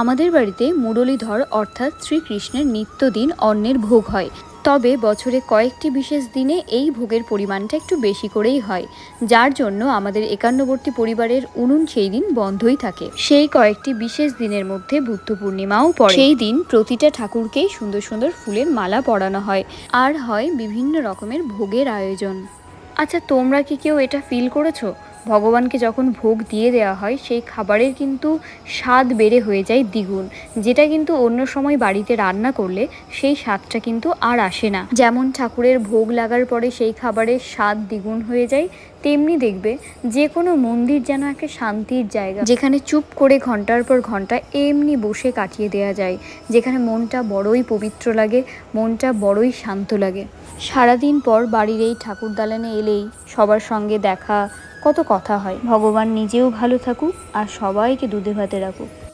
আমাদের বাড়িতে মুরলীধর অর্থাৎ শ্রীকৃষ্ণের নিত্যদিন অন্নের ভোগ হয়। তবে বছরে কয়েকটি বিশেষ দিনে এই ভোগের পরিমাণটা একটু বেশি করেই হয়, যার জন্য আমাদের একান্নবর্তী পরিবারের উনুন সেই দিন বন্ধই থাকে। সেই কয়েকটি বিশেষ দিনের মধ্যে বুদ্ধ পূর্ণিমাও পড়ে। সেই দিন প্রতিটা ঠাকুরকেই সুন্দর সুন্দর ফুলের মালা পরানো হয়, আর হয় বিভিন্ন রকমের ভোগের আয়োজন। আচ্ছা তোমরা কি কেউ এটা ফিল করেছ? ভগবানকে যখন ভোগ দিয়ে দেওয়া হয়, সেই খাবারের কিন্তু স্বাদ বেড়ে হয়ে যায় দ্বিগুণ। যেটা কিন্তু অন্য সময় বাড়িতে রান্না করলে সেই স্বাদটা কিন্তু আর আসে না। যেমন ঠাকুরের ভোগ লাগার পরে সেই খাবারের স্বাদ দ্বিগুণ হয়ে যায় তেমনি দেখবে যে কোনো মন্দির যেন একটা শান্তির জায়গা। যেখানে চুপ করে ঘণ্টার পর ঘণ্টা এমনি বসে কাটিয়ে দেওয়া যায়। যেখানে মনটা বড়ই পবিত্র লাগে, মনটা বড়ই শান্ত লাগে। সারাদিন পর বাড়ির এই ঠাকুর দালানে এলেই সবার সঙ্গে দেখা, কত কথা হয়। ভগবান নিজেও ভালো থাকুক আর সবাইকে দুধে ভাতে রাখুক।